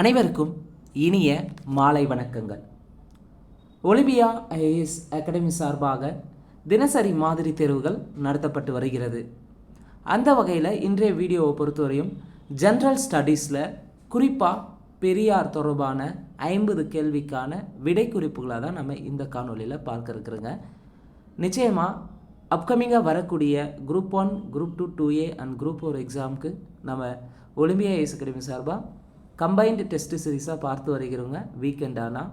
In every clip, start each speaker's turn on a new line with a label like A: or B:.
A: அனைவருக்கும் இனிய மாலை வணக்கங்கள். ஒலிம்பியா ஐஏஎஸ் அகாடமி சார்பாக தினசரி மாதிரி தேர்வுகள் நடத்தப்பட்டு வருகிறது. அந்த வகையில் இன்றைய வீடியோவை பொறுத்தவரையும் ஜென்ரல் ஸ்டடீஸில் குறிப்பாக பெரியார் தொடர்பான ஐம்பது கேள்விக்கான விடை குறிப்புகளாக தான் நம்ம இந்த காணொலியில் பார்க்க இருக்கிறோங்க. நிச்சயமாக அப்கமிங்காக வரக்கூடிய group one group two two A and group four எக்ஸாமுக்கு நம்ம ஒலிம்பியா ஐஎஸ் அகாடமி சார்பாக கம்பைன்டு டெஸ்ட்டு சீரிஸாக பார்த்து வருகிறோங்க வீக்கெண்ட் ஆனால்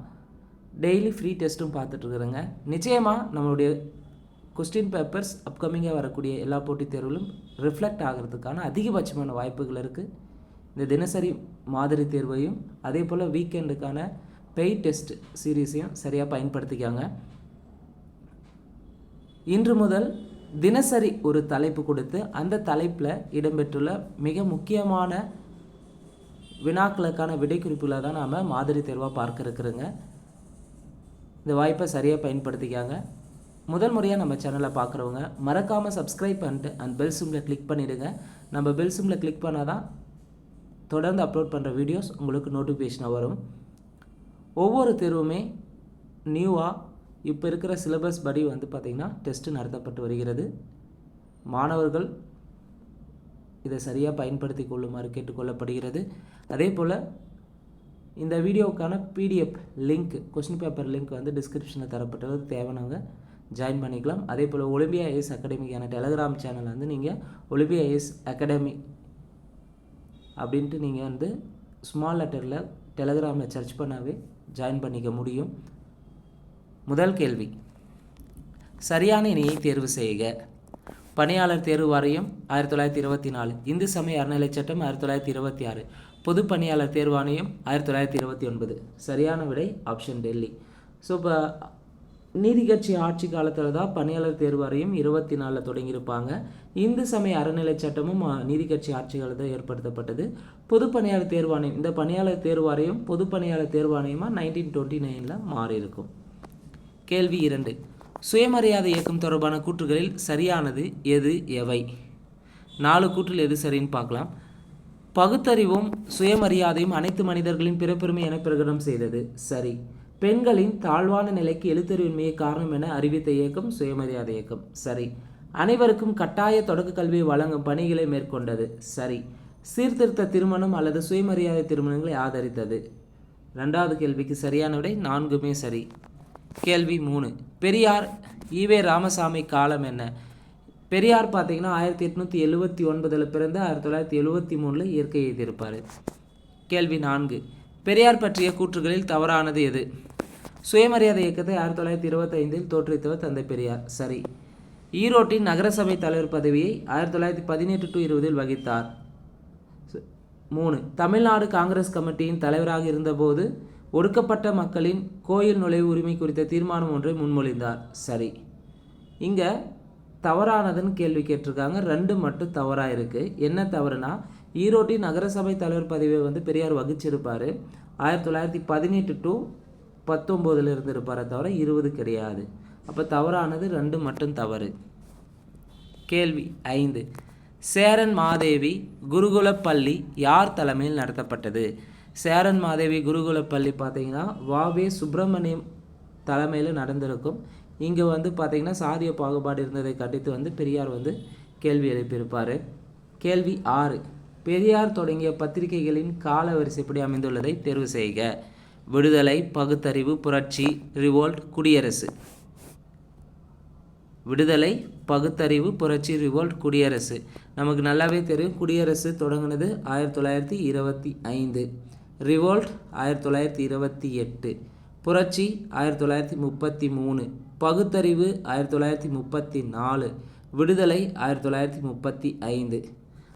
A: டெய்லி ஃப்ரீ டெஸ்ட்டும் பார்த்துட்ருக்குறேங்க நிச்சயமாக நம்மளுடைய கொஸ்டின் பேப்பர்ஸ் அப்கமிங்காக வரக்கூடிய எல்லா போட்டித் தேர்வுகளும் ரிஃப்ளெக்ட் ஆகிறதுக்கான அதிகபட்சமான வாய்ப்புகள் இருக்குது இந்த தினசரி மாதிரி தேர்வையும் அதே போல் வீக்கெண்டுக்கான பெய்ட் டெஸ்ட் சீரீஸையும் சரியாக பயன்படுத்திக்காங்க. இன்று முதல் தினசரி ஒரு தலைப்பு கொடுத்து அந்த தலைப்பில் இடம்பெற்றுள்ள மிக முக்கியமான வினாக்களுக்கான விடைக்குறிப்புகளை தான் நாம் மாதிரி தேர்வாக பார்க்க இருக்கிறோங்க. இந்த வாய்ப்பை சரியாக பயன்படுத்திக்காங்க. முதல் முறையாக நம்ம சேனலை பார்க்குறவங்க மறக்காமல் சப்ஸ்கிரைப் பண்ணிட்டு அந்த பெல் சிம்மில் கிளிக் பண்ணிவிடுங்க நம்ம பெல் சிம்மில் கிளிக் பண்ணால் தான் தொடர்ந்து அப்லோட் பண்ணுற வீடியோஸ் உங்களுக்கு நோட்டிஃபிகேஷனாக வரும். ஒவ்வொரு தேர்வுமே நியூவாக இப்போ இருக்கிற சிலபஸ் படி வந்து பார்த்திங்கன்னா டெஸ்ட்டு நடத்தப்பட்டு வருகிறது. மாணவர்கள் இதை சரியாக பயன்படுத்தி கொள்ளுமாறு கேட்டுக்கொள்ளப்படுகிறது. அதே போல் இந்த வீடியோவுக்கான PDF link question paper link வந்து டிஸ்கிரிப்ஷனில் தரப்பட்டது தேவைனவங்க ஜாயின் பண்ணிக்கலாம். அதே போல் ஒலிம்பியா ஐஎஸ் அகாடமிக்கான டெலகிராம் சேனல் வந்து நீங்கள் ஒலிம்பியா ஐஎஸ் அகாடமி அப்படின்ட்டு நீங்கள் வந்து ஸ்மால் லெட்டரில் டெலகிராமில் சர்ச் பண்ணாவே ஜாயின் பண்ணிக்க முடியும். முதல் கேள்வி. சரியான இணையை தேர்வு செய்க. பணியாளர் தேர்வு வாரியம் ஆயிரத்தி தொள்ளாயிரத்தி இருபத்தி நாலு. இந்து சமய அறநிலைச் சட்டம் ஆயிரத்தி தொள்ளாயிரத்தி இருபத்தி ஆறு. பொது பணியாளர் தேர்வாணையம் ஆயிரத்தி தொள்ளாயிரத்தி இருபத்தி ஒன்பது. சரியான விடை ஆப்ஷன் டெல்லி. ஸோ இப்போ நீதி கட்சி ஆட்சி காலத்தில் தான் பணியாளர் தேர்வாரியம் இருபத்தி நாலில் தொடங்கியிருப்பாங்க. இந்து சமய அறநிலைச் சட்டமும் அஹ், நீதி கட்சி ஆட்சி காலத்தில் ஏற்படுத்தப்பட்டது. பொது பணியாளர் தேர்வாணையம் இந்த பணியாளர் தேர்வாரியம் பொது பணியாளர் தேர்வாணையமாக நைன்டீன் டுவெண்ட்டி நைனில் மாறி இருக்கும் கேள்வி இரண்டு. சுயமரியாதை இயக்கம் தொடர்பான கூற்றுகளில் சரியானது எது எவை? நாலு கூற்றில் எது சரின்னு பார்க்கலாம். பகுத்தறிவும் சுயமரியாதையும் அனைத்து மனிதர்களின் பிறப்புரிமை என பிரகடனம் செய்தது. சரி. பெண்களின் தாழ்வான நிலைக்கு எழுத்தறிவின்மையை காரணம் என அறிவித்த இயக்கம் சுயமரியாதை இயக்கம். சரி. அனைவருக்கும் கட்டாய தொடக்க கல்வியை வழங்கும் பணிகளை மேற்கொண்டது. சரி. சீர்திருத்த திருமணம் அல்லது சுயமரியாதை திருமணங்களை ஆதரித்தது. ரெண்டாவது கேள்விக்கு சரியான விடை நான்குமே சரி. கேள்வி மூணு. பெரியார் ஈவே ராமசாமி காலம் என்ன? பெரியார் பார்த்தீங்கன்னா ஆயிரத்தி எட்நூற்றி எழுவத்தி ஒன்பதில் பிறந்து ஆயிரத்தி தொள்ளாயிரத்தி எழுவத்தி மூணில் இயற்கை எழுதியிருப்பார். கேள்வி நான்கு. பெரியார் பற்றிய கூற்றுகளில் தவறானது எது? சுயமரியாதை இயக்கத்தை ஆயிரத்தி தொள்ளாயிரத்தி இருபத்தைந்தில் தோற்றுவித்தவர் தந்தை பெரியார். சரி. ஈரோட்டின் நகரசபை தலைவர் பதவியை ஆயிரத்தி தொள்ளாயிரத்தி பதினெட்டு டு இருபதில் வகித்தார். மூணு. தமிழ்நாடு காங்கிரஸ் கமிட்டியின் தலைவராக இருந்தபோது ஒடுக்கப்பட்ட மக்களின் கோயில் நுழைவு உரிமை குறித்த தீர்மானம் ஒன்றை முன்மொழிந்தார். சரி. இங்கே தவறானதுன்னு கேள்வி கேட்டிருக்காங்க. ரெண்டு மட்டும் தவறாக இருக்குது என்ன தவறுனா ஈரோட்டின் நகரசபை தலைவர் பதவியை வந்து பெரியார் வகிச்சிருப்பார். ஆயிரத்தி தொள்ளாயிரத்தி பதினெட்டு டு பத்தொம்போதில் இருந்திருப்பாரே தவிர இருபது கிடையாது. அப்போ தவறானது ரெண்டு மட்டும் தவறு. கேள்வி ஐந்து. சேரன் மாதேவி குருகுல பள்ளி யார் தலைமையில் நடத்தப்பட்டது? சேரன் மாதேவி குருகுலப் பள்ளி பார்த்தீங்கன்னா வாவே சுப்பிரமணியம் தலைமையில் நடந்திருக்கும். இங்கே வந்து பார்த்திங்கன்னா சாதிய பாகுபாடு இருந்ததை கண்டித்து வந்து பெரியார் வந்து கேள்வி எழுப்பியிருப்பார். கேள்வி ஆறு. பெரியார் தொடங்கிய பத்திரிகைகளின் கால வரிசைப்படி அமைந்துள்ளதை தேர்வு செய்க. விடுதலை பகுத்தறிவு புரட்சி ரிவோல்ட் குடியரசு. விடுதலை பகுத்தறிவு புரட்சி ரிவோல்ட் குடியரசு. நமக்கு நல்லாவே தெரியும். குடியரசு தொடங்கினது ஆயிரத்தி தொள்ளாயிரத்தி இருபத்தி ஐந்து. ரிவோல்ட் ஆயிரத்தி தொள்ளாயிரத்தி இருபத்தி எட்டு. புரட்சி ஆயிரத்தி தொள்ளாயிரத்தி முப்பத்தி மூணு. பகுத்தறிவு ஆயிரத்தி தொள்ளாயிரத்தி முப்பத்தி நாலு. விடுதலை ஆயிரத்தி தொள்ளாயிரத்தி முப்பத்தி ஐந்து.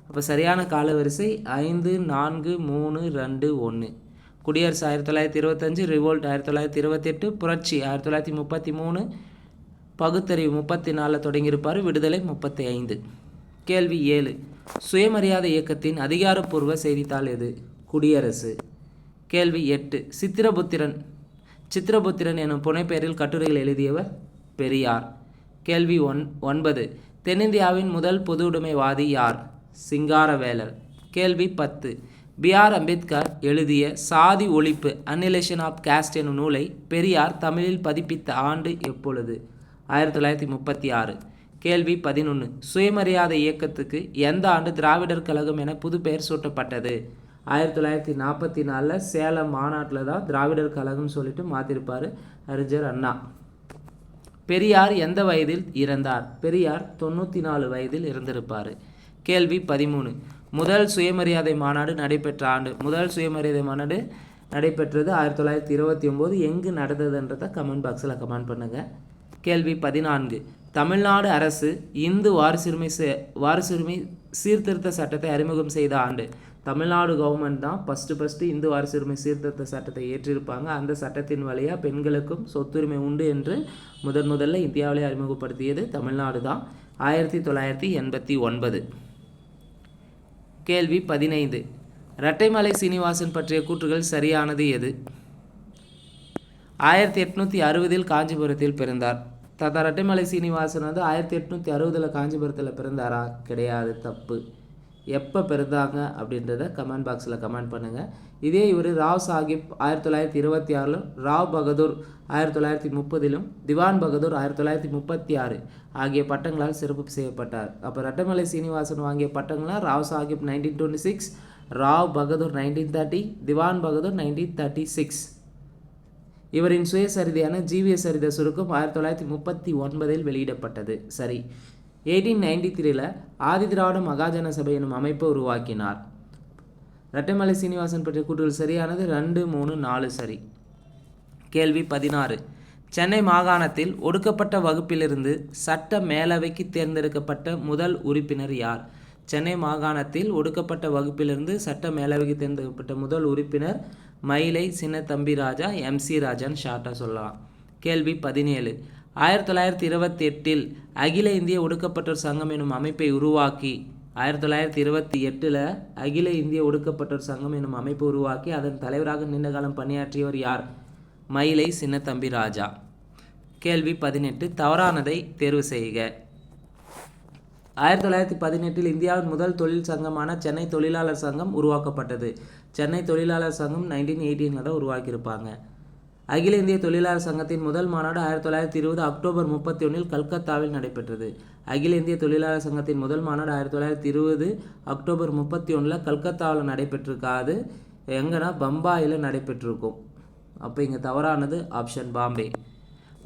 A: அப்போ சரியான காலவரிசை ஐந்து நான்கு மூணு ரெண்டு ஒன்று குடியரசு ஆயிரத்தி தொள்ளாயிரத்தி இருபத்தஞ்சு ரிவோல்ட் ஆயிரத்தி தொள்ளாயிரத்தி இருபத்தெட்டு புரட்சி ஆயிரத்தி தொள்ளாயிரத்தி முப்பத்தி மூணு. பகுத்தறிவு முப்பத்தி நாலில் தொடங்கியிருப்பார் விடுதலை முப்பத்தி ஐந்து. கேள்வி ஏழு. சுயமரியாதை இயக்கத்தின் அதிகாரப்பூர்வ செய்தித்தாள் எது? குடியரசு. கேள்வி எட்டு. சித்திரபுத்திரன். சித்திரபுத்திரன் எனும் புனைப்பெயரில் கட்டுரைகள் எழுதியவர் பெரியார். கேள்வி ஒன் ஒன்பது. தென்னிந்தியாவின் முதல் பொது உடைமைவாதி யார்? சிங்காரவேலர். கேள்வி பத்து. பி. ஆர். அம்பேத்கர் எழுதிய சாதி ஒழிப்பு அன்னிலேஷன் ஆஃப் காஸ்ட் எனும் நூலை பெரியார் தமிழில் பதிப்பித்த ஆண்டு எப்பொழுது? ஆயிரத்தி தொள்ளாயிரத்தி முப்பத்தி ஆறு. கேள்வி பதினொன்று சுயமரியாதை இயக்கத்துக்கு எந்த ஆண்டு திராவிடர் கழகம் என புது பெயர் சூட்டப்பட்டது? ஆயிரத்தி தொள்ளாயிரத்தி நாற்பத்தி நாலில் சேலம் மாநாட்டில் தான் திராவிடர் கழகம்னு சொல்லிட்டு மாற்றிருப்பார் அறிஞர் அண்ணா. பெரியார் எந்த வயதில் இறந்தார்? பெரியார் தொண்ணூற்றி நாலு வயதில் இறந்திருப்பார் கேள்வி பதிமூணு. முதல் சுயமரியாதை மாநாடு நடைபெற்ற ஆண்டு முதல் சுயமரியாதை மாநாடு நடைபெற்றது ஆயிரத்தி தொள்ளாயிரத்தி இருபத்தி ஒம்போது. எங்கு நடந்ததுன்றதை கமெண்ட் பாக்ஸில் கமெண்ட் பண்ணுங்கள் கேள்வி பதினான்கு. தமிழ்நாடு அரசு இந்து வாரிசுரிமை சே- வாரிசுரிமை சீர்திருத்த சட்டத்தை அறிமுகம் செய்த ஆண்டு தமிழ்நாடு கவர்மெண்ட் தான் ஃபஸ்ட்டு ஃபஸ்ட்டு இந்து வாரிசுரிமை சீர்திருத்த சட்டத்தை ஏற்றிருப்பாங்க. அந்த சட்டத்தின் வழியாக பெண்களுக்கும் சொத்துரிமை உண்டு என்று முதன் முதல்ல இந்தியாவிலே அறிமுகப்படுத்தியது தமிழ்நாடு தான். ஆயிரத்தி தொள்ளாயிரத்தி எண்பத்தி ஒன்பது. கேள்வி பதினைந்து. இரட்டைமலை சீனிவாசன் பற்றிய கூற்றுகள் சரியானது எது? ஆயிரத்தி எட்நூற்றி அறுபதில் காஞ்சிபுரத்தில் பிறந்தார். தாத்தா இரட்டைமலை சீனிவாசன் வந்து ஆயிரத்தி எட்நூற்றி அறுபதில் காஞ்சிபுரத்தில் பிறந்தாரா? கிடையாது. தப்பு. எப்போ பிறந்தாங்க அப்படின்றத கமெண்ட் பாக்ஸில் கமெண்ட் பண்ணுங்கள் இதே இவர் ராவ் சாஹிப் ஆயிரத்தி தொள்ளாயிரத்தி இருபத்தி ஆறிலும் ராவ் பகதூர் ஆயிரத்தி தொள்ளாயிரத்தி முப்பதிலும் திவான் பகதூர் ஆயிரத்தி தொள்ளாயிரத்தி முப்பத்தி ஆறு ஆகிய பட்டங்களால் சிறப்பு செய்யப்பட்டார். அப்போ ரட்டமலை சீனிவாசன் வாங்கிய பட்டங்களாம் Rao Sahib nineteen twenty six Rao Bahadur nineteen thirty Diwan Bahadur nineteen thirty six இவரின் சுயசரிதையான ஜீவிய சரித சுருக்கம் ஆயிரத்தி தொள்ளாயிரத்தி முப்பத்தி ஒன்பதில் வெளியிடப்பட்டது. சரி. எயிட்டீன் நைன்டி த்ரீல ஆதிதிராவிட மகாஜன சபை எனும் அமைப்பை உருவாக்கினார். ரெட்டைமலை சீனிவாசன் பற்றிய கூற்றுகள் சரியானது? ரெண்டு மூணு நாலு சரி. கேள்வி பதினாறு. சென்னை மாகாணத்தில் ஒடுக்கப்பட்ட வகுப்பிலிருந்து சட்ட மேலவைக்கு தேர்ந்தெடுக்கப்பட்ட முதல் உறுப்பினர் யார்? சென்னை மாகாணத்தில் ஒடுக்கப்பட்ட வகுப்பிலிருந்து சட்ட மேலவைக்கு தேர்ந்தெடுக்கப்பட்ட முதல் உறுப்பினர் மயிலை சின்னத்தம்பி ராஜா எம்சி ராஜான்னு ஷார்ட்டாக சொல்லலாம். கேள்வி பதினேழு. ஆயிரத்தி தொள்ளாயிரத்தி இருபத்தி எட்டில் அகில இந்திய ஒடுக்கப்பட்டோர் சங்கம் எனும் அமைப்பை உருவாக்கி ஆயிரத்தி தொள்ளாயிரத்தி இருபத்தி எட்டில் அகில இந்திய ஒடுக்கப்பட்டோர் சங்கம் எனும் அமைப்பை உருவாக்கி அதன் தலைவராக நீண்ட காலம் பணியாற்றியவர் யார்? மயிலை சின்னத்தம்பி ராஜா. கேள்வி பதினெட்டு தவறானதை தேர்வு செய்க. ஆயிரத்தி தொள்ளாயிரத்தி பதினெட்டில் இந்தியாவின் முதல் தொழில் சங்கமான சென்னை தொழிலாளர் சங்கம் உருவாக்கப்பட்டது. சென்னை தொழிலாளர் சங்கம் நைன்டீன் எயிட்டீனில் தான் உருவாக்கியிருப்பாங்க. அகில இந்திய தொழிலாளர் சங்கத்தின் முதல் மாநாடு ஆயிரத்தி தொள்ளாயிரத்தி இருபது அக்டோபர் முப்பத்தி ஒன்றில் கல்கத்தாவில் நடைபெற்றது. அகில இந்திய தொழிலாளர் சங்கத்தின் முதல் மாநாடு ஆயிரத்தி தொள்ளாயிரத்தி இருபது அக்டோபர் முப்பத்தி ஒன்றில் கல்கத்தாவில் நடைபெற்றிருக்காது. எங்கன்னா பம்பாயில் நடைபெற்றிருக்கும். அப்போ இங்கே தவறானது ஆப்ஷன் பாம்பே.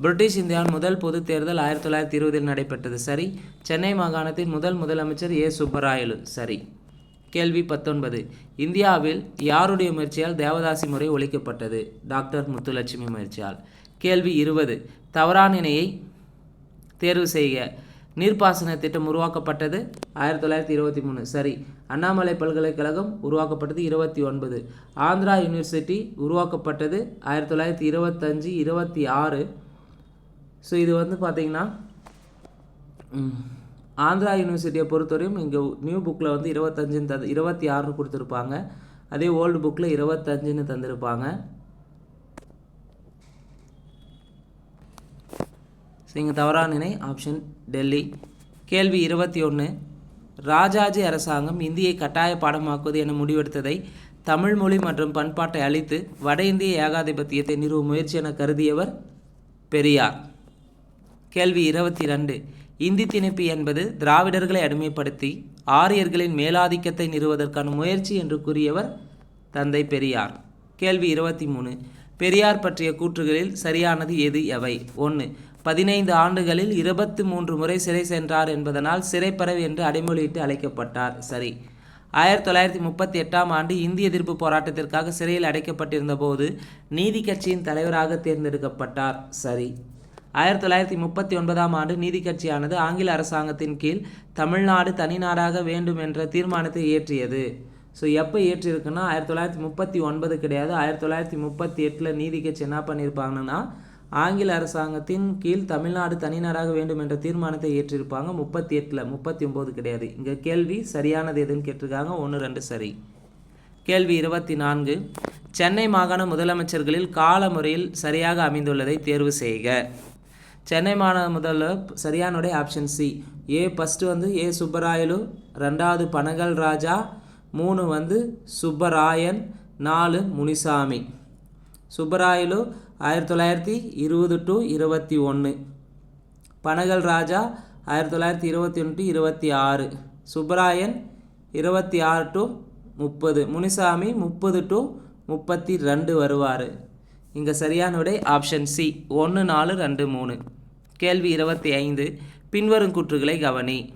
A: பிரிட்டிஷ் இந்தியாவின் முதல் பொதுத் தேர்தல் ஆயிரத்தி தொள்ளாயிரத்தி இருபதில் நடைபெற்றது. சரி. சென்னை மாகாணத்தின் முதல் முதலமைச்சர் ஏ. சுப்பராயலு. சரி. கேள்வி பத்தொன்பது. இந்தியாவில் யாருடைய முயற்சியால் தேவதாசி முறை ஒழிக்கப்பட்டது? டாக்டர் முத்துலட்சுமி முயற்சியால். கேள்வி இருபது. தவறான இணையை தேர்வு செய்க. நீர்ப்பாசன திட்டம் உருவாக்கப்பட்டது ஆயிரத்தி தொள்ளாயிரத்தி இருபத்தி மூணு. சரி. அண்ணாமலை பல்கலைக்கழகம் உருவாக்கப்பட்டது இருபத்தி ஒன்பது. ஆந்திரா யூனிவர்சிட்டி உருவாக்கப்பட்டது ஆயிரத்தி தொள்ளாயிரத்தி இருபத்தஞ்சி இருபத்தி ஆறு. ஸோ இது வந்து பார்த்திங்கன்னா ஆந்திரா யூனிவர்சிட்டியை பொறுத்தவரையும் இங்கே நியூ புக்கில் வந்து இருபத்தஞ்சுன்னு தந்து இருபத்தி ஆறுன்னு கொடுத்துருப்பாங்க. அதே ஓல்டு புக்கில் இருபத்தஞ்சுன்னு தந்திருப்பாங்க. ஸோ இங்கே தவறான இணை ஆப்ஷன் டெல்லி. கேள்வி இருபத்தி ஒன்று ராஜாஜி அரசாங்கம் இந்தியை கட்டாய பாடமாக்குவது என முடிவெடுத்ததை தமிழ் மொழி மற்றும் பண்பாட்டை அழித்து வட இந்திய ஏகாதிபத்தியத்தை நிறுவும் முயற்சி என கருதியவர் பெரியார். கேள்வி இருபத்தி ரெண்டு. இந்தி திணிப்பு என்பது திராவிடர்களை அடிமைப்படுத்தி ஆரியர்களின் மேலாதிக்கத்தை நிறுவதற்கான முயற்சி என்று கூறியவர் தந்தை பெரியார். கேள்வி இருபத்தி மூணு. பெரியார் பற்றிய கூற்றுகளில் சரியானது எது எவை? ஒன்று பதினைந்து ஆண்டுகளில் இருபத்தி மூன்று முறை சிறை சென்றார் என்பதனால் சிறைப்பறவை என்று அடைமொழியிட்டு அழைக்கப்பட்டார். சரி. ஆயிரத்தி தொள்ளாயிரத்தி முப்பத்தி எட்டாம் ஆண்டு இந்திய எதிர்ப்பு போராட்டத்திற்காக சிறையில் அடைக்கப்பட்டிருந்த போது நீதி கட்சியின் தலைவராக தேர்ந்தெடுக்கப்பட்டார். சரி. ஆயிரத்தி தொள்ளாயிரத்தி முப்பத்தி ஒன்பதாம் ஆண்டு நீதி கட்சியானது ஆங்கில அரசாங்கத்தின் கீழ் தமிழ்நாடு தனிநாடாக வேண்டும் என்ற தீர்மானத்தை இயற்றியது. ஸோ எப்போ இயற்றியிருக்குன்னா ஆயிரத்தி தொள்ளாயிரத்தி முப்பத்தி ஒன்பது கிடையாது. ஆயிரத்தி தொள்ளாயிரத்தி முப்பத்தி எட்டில் நீதி கட்சி என்ன பண்ணியிருப்பாங்கன்னா ஆங்கில அரசாங்கத்தின் கீழ் தமிழ்நாடு தனிநாடாக வேண்டும் என்ற தீர்மானத்தை ஏற்றிருப்பாங்க முப்பத்தி எட்டில் முப்பத்தி ஒம்பது கிடையாது. இங்கே கேள்வி சரியானது எதுன்னு கேட்டிருக்காங்க. ஒன்று ரெண்டு சரி. கேள்வி இருபத்தி நான்கு. சென்னை மாகாண முதலமைச்சர்களில் கால முறையில் சரியாக அமைந்துள்ளதை தேர்வு செய்க. சென்னை மாநிலம் முதல்ல சரியானுடைய ஆப்ஷன் சி ஏ ஃபஸ்ட்டு வந்து ஏ சுப்பராயலு ரெண்டாவது பனகல் ராஜா மூணு வந்து சுப்பராயன் நாலு முனிசாமி. சுப்பராயலு ஆயிரத்தி தொள்ளாயிரத்தி இருபது டு இருபத்தி ஒன்று பனகல் ராஜா ஆயிரத்தி தொள்ளாயிரத்தி இருபத்தி ஒன்று இருபத்தி ஆறு. சுப்பராயன் இருபத்தி ஆறு டு முப்பது. முனிசாமி முப்பது டு முப்பத்தி ரெண்டு வருவார். இங்கே சரியான விடை ஆப்ஷன் சி ஒன்று நாலு ரெண்டு மூணு. கேள்வி இருபத்தி ஐந்து பின்வரும் கூற்றுகளை கவனி.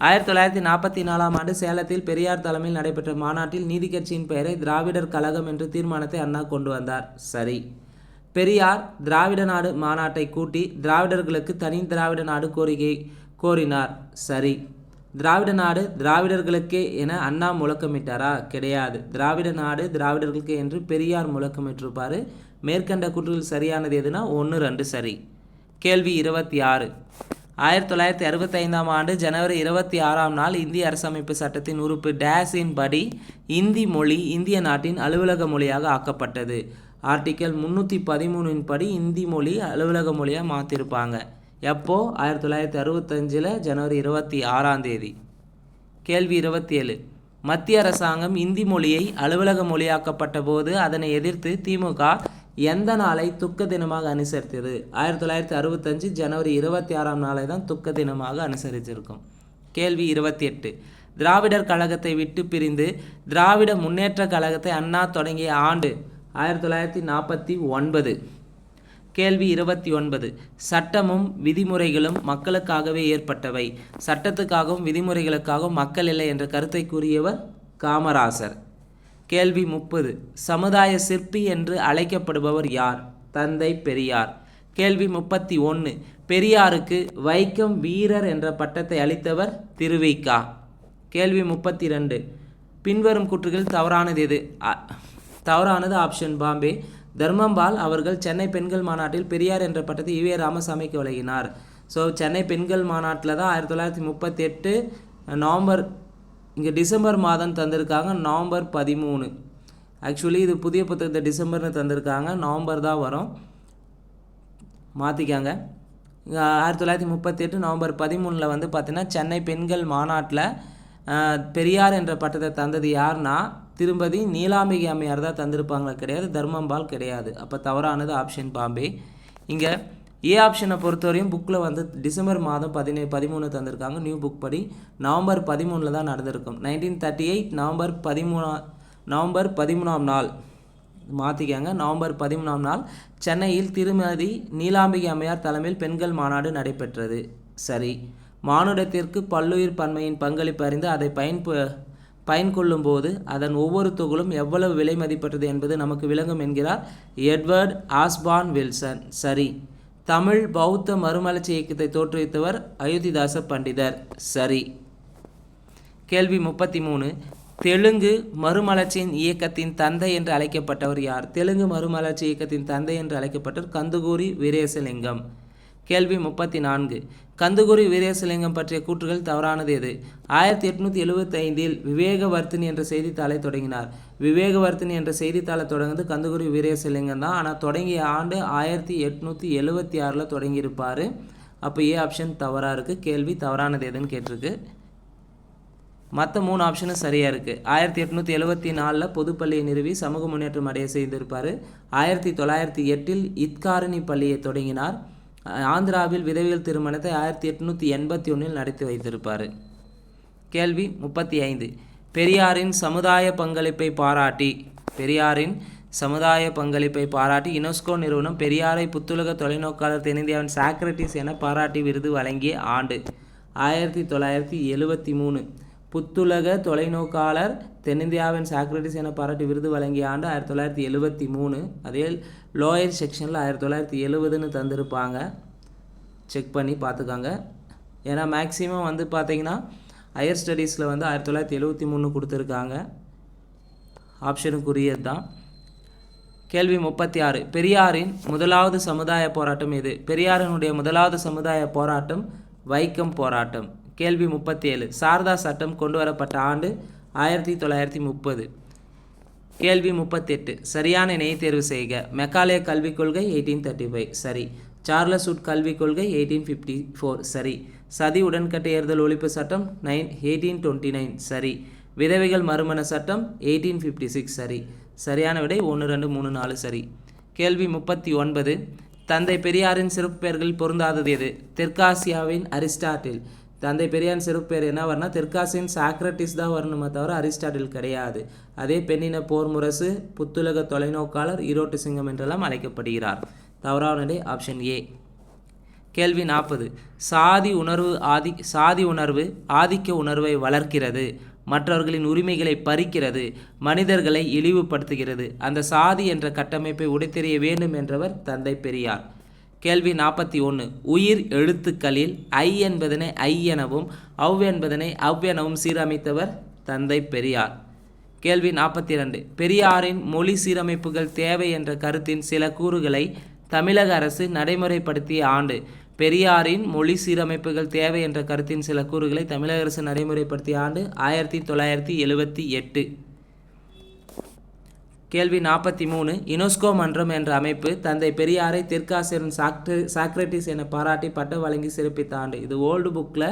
A: ஆயிரத்தி தொள்ளாயிரத்தி நாற்பத்தி நாலாம் ஆண்டு சேலத்தில் பெரியார் தலைமையில் நடைபெற்ற மாநாட்டில் நீதி கட்சியின் பெயரை திராவிடர் கழகம் என்ற தீர்மானத்தை அண்ணா கொண்டு வந்தார். சரி. பெரியார் திராவிட நாடு மாநாட்டை கூட்டி திராவிடர்களுக்கு தனி திராவிட நாடு கோரிக்கை கோரினார். சரி. திராவிட நாடு திராவிடர்களுக்கே என அண்ணா முழக்கமிட்டாரா? கிடையாது. திராவிட நாடு திராவிடர்களுக்கு என்று பெரியார் முழக்கமிட்டிருப்பார். மேற்கண்ட கூற்றுகள் சரியானது எதுனா ஒன்று ரெண்டு சரி. கேள்வி இருபத்தி ஆறு. ஆயிரத்தி தொள்ளாயிரத்தி அறுபத்தைந்தாம் ஆண்டு ஜனவரி இருபத்தி ஆறாம் நாள் இந்திய அரசமைப்பு சட்டத்தின் உறுப்பு டேஸின் படி இந்தி மொழி இந்திய நாட்டின் அலுவலக மொழியாக ஆக்கப்பட்டது. ஆர்டிக்கல் முந்நூற்றி பதிமூணின் படி இந்தி மொழி அலுவலக மொழியாக மாற்றிருப்பாங்க எப்போ? ஆயிரத்தி தொள்ளாயிரத்தி அறுபத்தஞ்சில் ஜனவரி இருபத்தி ஆறாம் தேதி. கேள்வி இருபத்தி ஏழு. மத்திய அரசாங்கம் இந்தி மொழியை அலுவலக மொழியாக்கப்பட்ட போது அதனை எதிர்த்து திமுக எந்த நாளை துக்க தினமாக அனுசரித்தது? ஆயிரத்தி தொள்ளாயிரத்தி அறுபத்தஞ்சு ஜனவரி இருபத்தி ஆறாம் நாளை தான் துக்க தினமாக அனுசரிச்சிருக்கும். கேள்வி இருபத்தி எட்டு. திராவிடர் கழகத்தை விட்டு பிரிந்து திராவிட முன்னேற்ற கழகத்தை அண்ணா தொடங்கிய ஆண்டு ஆயிரத்தி தொள்ளாயிரத்தி நாற்பத்தி ஒன்பது. கேள்வி இருபத்தி ஒன்பது. சட்டமும் விதிமுறைகளும் மக்களுக்காகவே ஏற்பட்டவை. சட்டத்துக்காகவும் விதிமுறைகளுக்காகவும் மக்கள் இல்லை என்ற கருத்தை கூறியவர் காமராசர். கேள்வி முப்பது. சமுதாய சிற்பி என்று அழைக்கப்படுபவர் யார்? தந்தை பெரியார். கேள்வி முப்பத்தி ஒன்று. பெரியாருக்கு வைக்கம் வீரர் என்ற பட்டத்தை அளித்தவர் திருவிக்கா கேள்வி முப்பத்தி ரெண்டு பின்வரும் கூற்றுகள் தவறானது எது? அ- தவறானது ஆப்ஷன் பாம்பே. தர்மம்பால் அவர்கள் சென்னை பெண்கள் மாநாட்டில் பெரியார் என்ற பட்டத்தை இவே ராமசாமிக்கு வழங்கினார். ஸோ சென்னை பெண்கள் மாநாட்டில் தான் ஆயிரத்தி தொள்ளாயிரத்தி முப்பத்தி எட்டு நவம்பர் இங்கே டிசம்பர் மாதம் தந்திருக்காங்க நவம்பர் பதிமூணு. ஆக்சுவலி இது புதிய புத்தகத்தை டிசம்பர்னு தந்திருக்காங்க நவம்பர் தான் வரும். மாற்றிக்காங்க ஆயிரத்தி தொள்ளாயிரத்தி முப்பத்தி எட்டு நவம்பர் பதிமூணில் வந்து பார்த்திங்கன்னா சென்னை பெண்கள் மாநாட்டில் பெரியார் என்ற பட்டத்தை தந்தது யாருன்னா திரும்பதி நீலாம்பிகை அம்மையார் தான் தந்திருப்பாங்களா கிடையாது தர்மம்பால் கிடையாது. அப்போ தவறானது ஆப்ஷன் பாம்பே. இங்கே ஏ ஆப்ஷனை பொறுத்தவரையும் புக்கில் வந்து டிசம்பர் மாதம் பதினே பதிமூணு தந்திருக்காங்க. நியூ புக் படி நவம்பர் பதிமூணில் தான் நடந்திருக்கும். நைன்டீன் தேர்ட்டி எயிட் நவம்பர் பதிமூணா நவம்பர் பதிமூணாம் நாள். மாற்றிக்காங்க நவம்பர் பதிமூணாம் நாள் சென்னையில் திருமதி நீலாம்பிகை அம்மையார் தலைமையில் பெண்கள் மாநாடு நடைபெற்றது. சரி. மானுடத்திற்கு பல்லுயிர் பன்மையின் பங்களிப்பு அறிந்து அதை பயன்பு பயன் கொள்ளும்போது அதன் ஒவ்வொரு துகளும் எவ்வளவு விலை மதிப்பற்றது என்பது நமக்கு விளங்கும் என்கிறார் எட்வர்ட் ஆஸ்பான் வில்சன். சரி. தமிழ் பௌத்த மறுமலர்ச்சி இயக்கத்தை தோற்றுவித்தவர் அயோத்திதாச பண்டிதர். சரி. கேள்வி முப்பத்தி மூணு தெலுங்கு மறுமலர்ச்சியின் இயக்கத்தின் தந்தை என்று அழைக்கப்பட்டவர் யார்? தெலுங்கு மறுமலர்ச்சி இயக்கத்தின் தந்தை என்று அழைக்கப்பட்டவர் கந்துகூரி வீரேசலிங்கம். கேள்வி முப்பத்தி நான்கு கந்துகுரி வீரேசலிங்கம் பற்றிய கூற்றுகள் தவறானது எது? ஆயிரத்தி எட்நூற்றி எழுபத்தைந்தில் விவேகவர்த்தினி என்ற செய்தித்தாளை தொடங்கினார். விவேகவர்த்தினி என்ற செய்தித்தாளை தொடங்குது கந்துகுரி வீரேசலிங்கம் தான். ஆனால் தொடங்கிய ஆண்டு ஆயிரத்தி எட்நூற்றி எழுபத்தி ஆறில் தொடங்கியிருப்பார். அப்போ ஏ ஆப்ஷன் தவறாக இருக்குது கேள்வி தவறானது எதுன்னு கேட்டிருக்கு. மற்ற மூணு ஆப்ஷனும் சரியாக இருக்குது ஆயிரத்தி எட்நூற்றி எழுபத்தி நாலில் பொதுப்பள்ளியை நிறுவி சமூக முன்னேற்றம் அடைய செய்திருப்பார். ஆயிரத்தி தொள்ளாயிரத்தி எட்டில் இத்காரணி பள்ளியை தொடங்கினார். ஆந்திராவில் விதவியல் திருமணத்தை ஆயிரத்தி எட்நூற்றி எண்பத்தி ஒன்றில் நடத்தி வைத்திருப்பார். கேள்வி முப்பத்தி ஐந்து. பெரியாரின் சமுதாய பங்களிப்பை பாராட்டி பெரியாரின் சமுதாய பங்களிப்பை பாராட்டி யுனெஸ்கோ நிறுவனம் பெரியாரை புத்துலக தொலைநோக்காளர் தென்னிந்தியாவின் சாக்ரட்டிஸ் என பாராட்டி விருது வழங்கிய ஆண்டு ஆயிரத்தி தொள்ளாயிரத்தி எழுபத்தி மூணு. புத்துலக தொலைநோக்காளர் தென்னிந்தியாவின் சாக்ரட்டிஸ் என பாராட்டி விருது வழங்கிய ஆண்டு ஆயிரத்தி தொள்ளாயிரத்தி எழுபத்தி மூணு. அதே லோயர் செக்ஷனில் ஆயிரத்தி தொள்ளாயிரத்தி எழுபதுன்னு தந்திருப்பாங்க. செக் பண்ணி பார்த்துக்காங்க ஏன்னா மேக்ஸிமம் வந்து பார்த்தீங்கன்னா ஹையர் ஸ்டடீஸில் வந்து ஆயிரத்தி தொள்ளாயிரத்தி எழுபத்தி மூணு கொடுத்துருக்காங்க. ஆப்ஷனுக்குரியது தான் கேள்வி முப்பத்தி ஆறு. பெரியாரின் முதலாவது சமுதாய போராட்டம் எது? பெரியாரினுடைய முதலாவது சமுதாய போராட்டம் வைக்கம் போராட்டம். கேள்வி முப்பத்தி ஏழு. சாரதா சட்டம் கொண்டு வரப்பட்ட ஆண்டு ஆயிரத்தி தொள்ளாயிரத்தி முப்பது. கேள்வி முப்பத்தெட்டு. சரியான இணையை தேர்வு செய்க. மெக்காலே கல்விக் கொள்கை எயிட்டீன் தேர்ட்டி ஃபைவ். சரி. சார்லஸ் உட் கல்விக் கொள்கை எயிட்டீன் ஃபிஃப்டி ஃபோர். சரி. சதி உடன்கட்டை ஏறுதல் ஒழிப்பு சட்டம் நைன் எயிட்டீன் டுவெண்ட்டி நைன். சரி. விதவைகள் மறுமண சட்டம் எயிட்டீன் ஃபிஃப்டி சிக்ஸ். சரி. சரியான விடை ஒன்று ரெண்டு மூணு நாலு. சரி. கேள்வி முப்பத்தி ஒன்பது. தந்தை பெரியாரின் சிறப்பு பெயர்கள் பொருந்தாதது எது? தெற்காசியாவின் அரிஸ்டாட்டில். தந்தை பெரியான் சிறப்பு பேர் என்ன வரனா தெற்காசியின் சாக்ரட்டிஸ் தான் வரணுமே தவிர அரிஸ்டாட்டில் கிடையாது. அதே பெண்ணின போர் முரசு புத்துலக தொலைநோக்காளர் ஈரோட்டு சிங்கம் என்றெல்லாம் அழைக்கப்படுகிறார். தவறான ஆப்ஷன் ஏ கேள்வி நாற்பது. சாதி உணர்வு ஆதி சாதி உணர்வு ஆதிக்க உணர்வை வளர்க்கிறது. மற்றவர்களின் உரிமைகளை பறிக்கிறது. மனிதர்களை இழிவுபடுத்துகிறது. அந்த சாதி என்ற கட்டமைப்பை உடைத்தெறிய வேண்டும் என்றவர் தந்தை பெரியார். கேள்வி நாற்பத்தி ஒன்று உயிர் எழுத்துக்களில் ஐ என்பதனை ஐ எனவும் அவ் என்பதனை அவ் எனவும் சீரமைத்தவர் தந்தை பெரியார். கேள்வி நாற்பத்தி ரெண்டு பெரியாரின் மொழி சீரமைப்புகள் தேவை என்ற கருத்தின் சில கூறுகளை தமிழக அரசு நடைமுறைப்படுத்திய ஆண்டு பெரியாரின் மொழி சீரமைப்புகள் தேவை என்ற கருத்தின் சில கூறுகளை தமிழக அரசு நடைமுறைப்படுத்திய ஆண்டு ஆயிரத்தி தொள்ளாயிரத்தி எழுபத்தி எட்டு. கேள்வி நாற்பத்தி மூணு யுனெஸ்கோ மன்றம் என்ற அமைப்பு தந்தை பெரியாரை தெற்காசியரின் சாக்ர சாக்ரட்டிஸ் என பாராட்டி பட்டம் வழங்கி சிறப்பித்த ஆண்டு இது ஓல்டு புக்கில்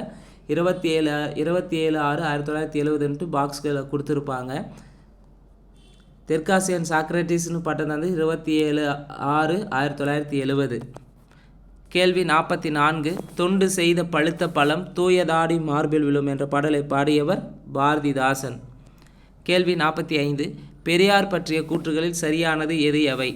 A: இருபத்தி ஏழு இருபத்தி ஏழு ஆறு ஆயிரத்தி தொள்ளாயிரத்தி எழுபதுன்ட்டு பாக்ஸ்களை கொடுத்துருப்பாங்க. தெற்காசியன் சாக்ரட்டிஸ்னு பட்டம் தந்து இருபத்தி ஏழு ஆறு ஆயிரத்தி தொள்ளாயிரத்தி எழுபது. கேள்வி நாற்பத்தி நான்கு தொண்டு செய்த பழுத்த பழம் தூயதாடி மார்பில் விழும் என்ற பாடலை பாடியவர் பாரதிதாசன். கேள்வி நாற்பத்தி ஐந்து பெரியார் பற்றிய கூற்றுகளில் சரியானது எது எவை?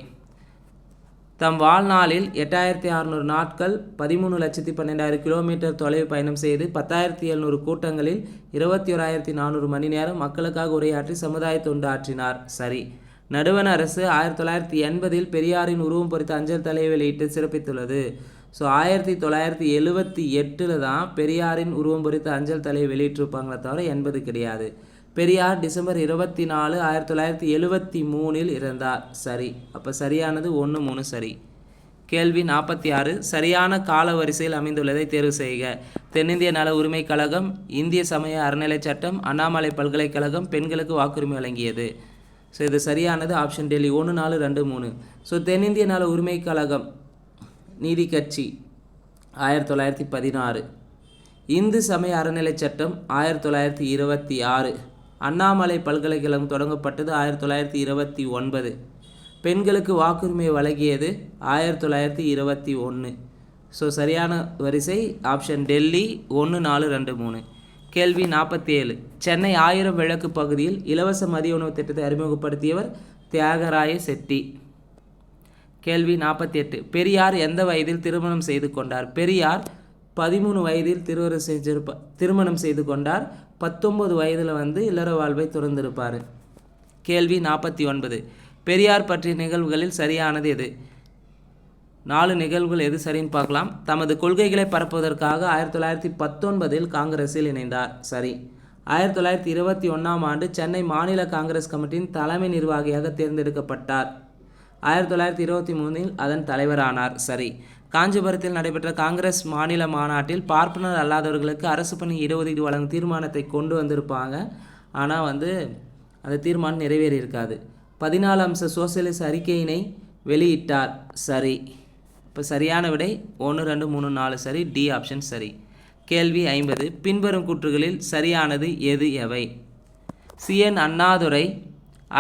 A: தம் வாழ்நாளில் எட்டாயிரத்தி அறநூறு நாட்கள் பதிமூணு லட்சத்தி பன்னெண்டாயிரம் கிலோமீட்டர் தொலைவு பயணம் செய்து பத்தாயிரத்தி எழுநூறு கூட்டங்களில் இருபத்தி ஓராயிரத்தி நானூறு மணி நேரம் மக்களுக்காக உரையாற்றி சமுதாய தொண்டு ஆற்றினார் சரி. நடுவண் அரசு ஆயிரத்தி தொள்ளாயிரத்தி எண்பதில் பெரியாரின் உருவம் பொறித்த அஞ்சல் தலையை வெளியிட்டு சிறப்பித்துள்ளது. ஸோ ஆயிரத்தி தொள்ளாயிரத்தி எழுவத்தி எட்டில் தான் பெரியாரின் உருவம் பொறித்த அஞ்சல் தலையை வெளியிட்டிருப்பாங்களே தவிர எண்பது கிடையாது. பெரியார் டிசம்பர் இருபத்தி நாலு ஆயிரத்தி தொள்ளாயிரத்தி எழுவத்தி மூணில் இறந்தார். சரி அப்போ சரியானது ஒன்று மூணு சரி. கேள்வி நாற்பத்தி ஆறு சரியான கால வரிசையில் அமைந்துள்ளதை தேர்வு செய்க. தென்னிந்திய நல உரிமை கழகம் இந்திய சமய அறநிலைச் சட்டம் அண்ணாமலை பல்கலைக்கழகம் பெண்களுக்கு வாக்குரிமை வழங்கியது. ஸோ இது சரியானது ஆப்ஷன் டெல்லி ஒன்று நாலு ரெண்டு மூணு. ஸோ தென்னிந்திய நல உரிமை கழகம் நீதி கட்சி ஆயிரத்தி தொள்ளாயிரத்தி பதினாறு. இந்து சமய அறநிலைச் சட்டம் ஆயிரத்தி தொள்ளாயிரத்தி இருபத்தி ஆறு. அண்ணாமலை பல்கலைக்கழகம் தொடங்கப்பட்டது ஆயிரத்தி தொள்ளாயிரத்தி இருபத்தி ஒன்பது. பெண்களுக்கு வாக்குரிமை வழங்கியது ஆயிரத்தி தொள்ளாயிரத்தி இருபத்தி ஒன்று. ஸோ சரியான வரிசை. ஆப்ஷன் டெல்லி ஒன்று நாலு ரெண்டு மூணு. கேள்வி நாற்பத்தி ஏழு சென்னை ஆயிரம் விளக்கு பகுதியில் இலவச மதிய உணவு திட்டத்தை அறிமுகப்படுத்தியவர் தியாகராய செட்டி. கேள்வி நாற்பத்தி எட்டு பெரியார் எந்த வயதில் திருமணம் செய்து கொண்டார்? பெரியார் பதிமூணு வயதில் திருவரு செஞ்சிருப்ப திருமணம் செய்து கொண்டார். பத்தொம்பது வயதில் வந்து இல்லற வாழ்வை துறந்திருப்பார். கேள்வி நாற்பத்தி ஒன்பது பெரியார் பற்றிய நிகழ்வுகளில் சரியானது எது? நாலு நிகழ்வுகள் எது சரின்னு பார்க்கலாம். தமது கொள்கைகளை பரப்புவதற்காக ஆயிரத்தி தொள்ளாயிரத்தி பத்தொன்பதில் காங்கிரஸில் இணைந்தார். சரி. ஆயிரத்தி தொள்ளாயிரத்தி இருபத்தி ஒன்றாம் ஆண்டு சென்னை மாநில காங்கிரஸ் கமிட்டியின் தலைமை நிர்வாகியாக தேர்ந்தெடுக்கப்பட்டார். ஆயிரத்தி தொள்ளாயிரத்தி இருபத்தி மூணில் அதன் தலைவரானார். சரி. காஞ்சிபுரத்தில் நடைபெற்ற காங்கிரஸ் மாநில மாநாட்டில் பார்ப்பனர் அல்லாதவர்களுக்கு அரசு பணி இடஒதுக்கீடு வழங்கும் தீர்மானத்தை கொண்டு வந்திருப்பாங்க. ஆனால் வந்து அந்த தீர்மானம் நிறைவேறியிருக்காது. பதினாலு அம்ச சோசியலிச அறிக்கையினை வெளியிட்டார் சரி. இப்போ சரியான விடை ஒன்று ரெண்டு மூணு நாலு சரி டி ஆப்ஷன் சரி. கேள்வி ஐம்பது பின்வரும் கூற்றுகளில் சரியானது எது எவை? சிஎன் அண்ணாதுரை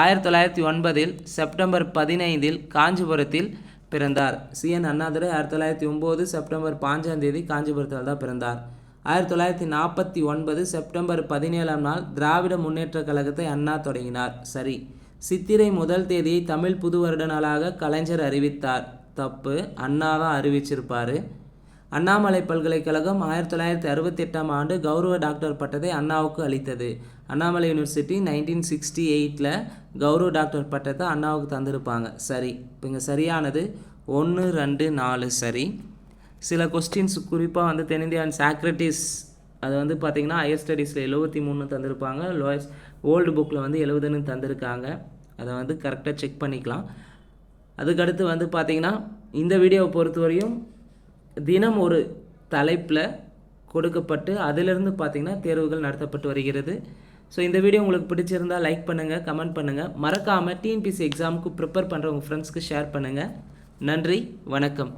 A: ஆயிரத்தி தொள்ளாயிரத்தி ஒன்பதில் செப்டம்பர் பதினைந்தில் காஞ்சிபுரத்தில் பிறந்தார். சிஎன் அண்ணாதுரை ஆயிரத்தி தொள்ளாயிரத்தி ஒம்பது செப்டம்பர் பாஞ்சாம் தேதி காஞ்சிபுரத்தில் தான் பிறந்தார். ஆயிரத்தி தொள்ளாயிரத்தி நாற்பத்தி ஒன்பது செப்டம்பர் பதினேழாம் நாள் திராவிட முன்னேற்றக் கழகத்தை அண்ணா தொடங்கினார். சரி சித்திரை முதல் தேதியை தமிழ் புது வருட நாளாக கலைஞர் அறிவித்தார். தப்பு அண்ணா தான் அறிவிச்சிருப்பார். அண்ணாமலை பல்கலைக்கழகம் ஆயிரத்தி தொள்ளாயிரத்தி அறுபத்தி எட்டாம் ஆண்டு கௌரவ டாக்டர் பட்டத்தை அண்ணாவுக்கு அளித்தது. அண்ணாமலை யூனிவர்சிட்டி நைன்டீன் சிக்ஸ்டி எயிட்டில் கௌரவ டாக்டர் பட்டத்தை அண்ணாவுக்கு தந்திருப்பாங்க. சரி இப்போ இங்கே சரியானது. ஒன்று ரெண்டு நாலு சரி. சில கொஸ்டின்ஸ் குறிப்பாக வந்து தென்னிந்தியா அண்ட் சாக்ரட்டிஸ் அது வந்து பார்த்திங்கன்னா ஹையர் ஸ்டடீஸில் எழுபத்தி மூணு தந்திருப்பாங்க. லோயஸ்ட் ஓல்டு புக்கில் வந்து எழுபதுன்னு தந்திருக்காங்க. அதை வந்து கரெக்டாக செக் பண்ணிக்கலாம். அதுக்கடுத்து வந்து பார்த்திங்கன்னா இந்த வீடியோவை பொறுத்தவரையும் தினம் ஒரு தலைப்பில் கொடுக்கப்பட்டு அதிலிருந்து பார்த்திங்கன்னா தேர்வுகள் நடத்தப்பட்டு வருகிறது. ஸோ இந்த வீடியோ உங்களுக்கு பிடிச்சிருந்தால் லைக் பண்ணுங்கள் கமெண்ட் பண்ணுங்கள் மறக்காமல் டிஎன்பிசி எக்ஸாமுக்கு ப்ரிப்பேர் பண்ணுற உங்கள் ஃப்ரெண்ட்ஸ்க்கு ஷேர் பண்ணுங்கள் நன்றி வணக்கம்.